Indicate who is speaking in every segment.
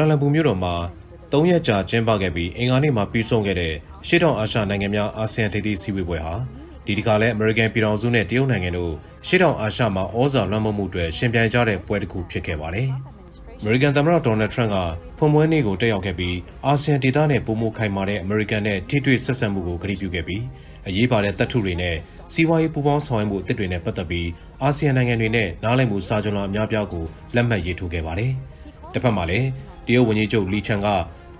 Speaker 1: လာလမ်ပူမြို့တော်မှာ၃ရက်ကြာကျင်းပခဲ့ပြီးအင်္ဂါနေ့မှာပြီးဆုံးခဲ့တဲ့ရှေ့တောင်အာရှနိုင်ငံများအာဆီယံထိပ်သီးစည်းဝေးပွဲဟာဒီဒီကလည်းအမေရိကန်ပြည်ထောင်စုနဲ့တရုတ်နိုင်ငံတို့ရှေ့တောင်အာရှမှာဩဇာလွှမ်းမိုးမှုတွေရှင်ပြိုင်ကြတဲ့ပွဲတစ်ခုဖြစ်ခဲ့ပါတယ်။အမေရိကန်သမ္မတဒေါ်နယ်ထရန့်ကဖွင့်ပွဲနေ့ကိုတက်ရောက်ခဲ့ပြီးအာဆီယံဒေသနဲ့ပုံမခိုင်မာတဲ့အမေရိကန်နဲ့ထိတွေ့ဆက်ဆံမှုကိုကတိပြုခဲ့ပြီးအရေးပါတဲ့တပ်ထုတွေနဲ့စီးပွားရေးပူးပေါင်းဆောင်ရွက်မှုအသစ်တွေနဲ့ပတ်သက်ပြီးအာဆီယံနိုင်ငံတွေနဲ့နားလည်မှုစာချုပ်လာအများပြားကိုလက်မှတ်ရေးထိုးခဲ့ပါတယ်။တစ်ဖက်မှာလည်း တရုတ်ဝန်ကြီးချုပ်လီချန်က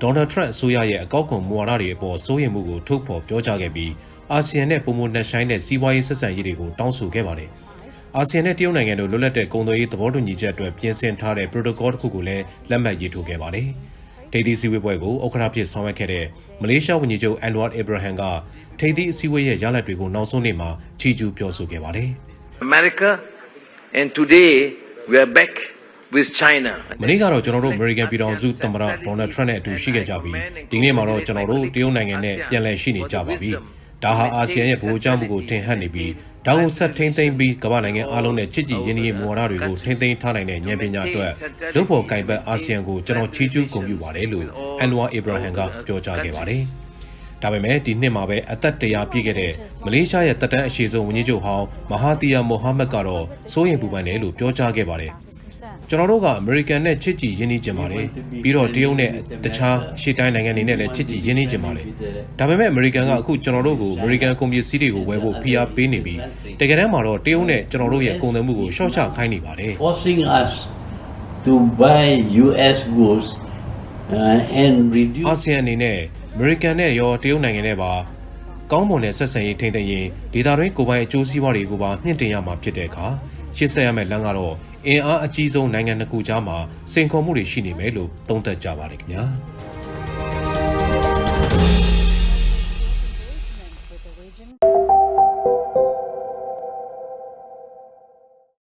Speaker 1: ဒေါ်နယ်ထရန့်အစိုးရရဲ့အကောက်ခွန်မူဝါဒတွေအပေါ်စိုးရိမ်မှုကိုထုတ်ဖော်ပြောကြားခဲ့ပြီးအာဆီယံနဲ့ပုံမနှက်ဆိုင်တဲ့စီးပွားရေးဆက်ဆံရေးတွေကိုတောင်းဆိုခဲ့ပါတယ်။အာဆီယံနဲ့တရုတ်နိုင်ငံတို့လွတ်လပ်တဲ့ကုန်သွယ်ရေးသဘောတူညီချက်အတွက်ပြင်ဆင်ထားတဲ့ protocol တစ်ခုကိုလည်းလက်မှတ်ရေးထိုးခဲ့ပါတယ်။ထိပ်သီးစည်းဝေးပွဲကိုဥက္ကဋ္ဌဖြစ်ဆောင်ရွက်ခဲ့တဲ့မလေးရှားဝန်ကြီးချုပ်အန်ဝါအီဘရာဟမ်ကထိပ်သီးအစည်းအဝေးရဲ့ရလဒ်တွေကိုနောက်ဆုံးနေ့မှာချီးကျူးပြောဆိုခဲ့ပါတယ်
Speaker 2: America, and today we are back with China.
Speaker 1: ။မနေ့ကတော့ကျွန်တော်တို့ American ပြည်ထောင်စုသမ္မတဒေါ်နယ်ထရန့်နဲ့အတူရှိခဲ့ကြပြီးဒီနေ့မှာတော့ကျွန်တော်တို့တရုတ်နိုင်ငံနဲ့ပြန်လည်ရှိနေကြပါပြီ။ဒါဟာအာဆီယံရဲ့ဗဟိုကြောင့်မှုကိုထင်ဟပ်နေပြီးဒါကိုဆက်ထိမ့်သိမ့်ပြီးကမ္ဘာနိုင်ငံအားလုံးနဲ့ချစ်ကြည်ရင်းနှီးရေးမူဝါဒတွေကိုထိမ့်သိမ်းထားနိုင်တဲ့ဉာဏ်ပညာအတွက်လုပ်ဖို့ကင်ဘတ်အာဆီယံကိုကျွန်တော်ချီးကျူးဂုဏ်ပြုပါတယ်လို့အန်ဝါအီဘရာဟမ်ကပြောကြားခဲ့ပါတယ်။ဒါပေမဲ့ဒီနှစ်မှာပဲအသက်တရာပြည့်ခဲ့တဲ့မလေးရှားရဲ့တပ်တန်းအရှိဆုံးဝန်ကြီးချုပ်ဟောင်းမဟာတီယာမိုဟာမက်ကတော့စိုးရိမ်ပူပန်တယ်လို့ပြောကြားခဲ့ပါတယ်။ ကျွန်တော်တို့ကအမေရိကန်နဲ့ချစ်ကြည်ရင်းနှီးကြပါတယ်ပြီးတော့တရုတ်နဲ့တခြားအရှေ့တိုင်းနိုင်ငံတွေနဲ့လည်းချစ်ကြည်ရင်းနှီးကြပါတယ်ဒါပေမဲ့အမေရိကန်ကအခုကျွန်တော်တို့ကိုအမေရိကန်ကုန်ပစ္စည်းတွေကိုဝယ်ဖို့ဖိအားပေးနေပြီးတကယ်တမ်းမှာတော့တရုတ်နဲ့ကျွန်တော်တို့ရဲ့ကုန်သွယ်မှုကိုရှော့ချခိုင်းနေပါတယ်
Speaker 3: forcing us to buy US goods uh, and reduce
Speaker 1: အာဆီယံအနေနဲ့အမေရိကန်နဲ့ရောတရုတ်နိုင်ငံနဲ့ပါကောင်းမွန်တဲ့ဆက်ဆံရေးထိန်းသိမ်းရင်ဒေသတွင်းကိုယ်ပိုင်အကျိုးစီးပွားတွေကိုပါမြင့်တင်ရမှာဖြစ်တဲ့အခါရှေ့ဆက်ရမယ့်လမ်းကတော့ အင်အားအကြီးဆုံးနိုင်ငံတစ်ခုကြားမှာစိန်ခေါ်မှုတွေရှိနေမယ်လို့သုံးသပ်ကြပါတယ်ခင်ဗျာ။ engagement with the region.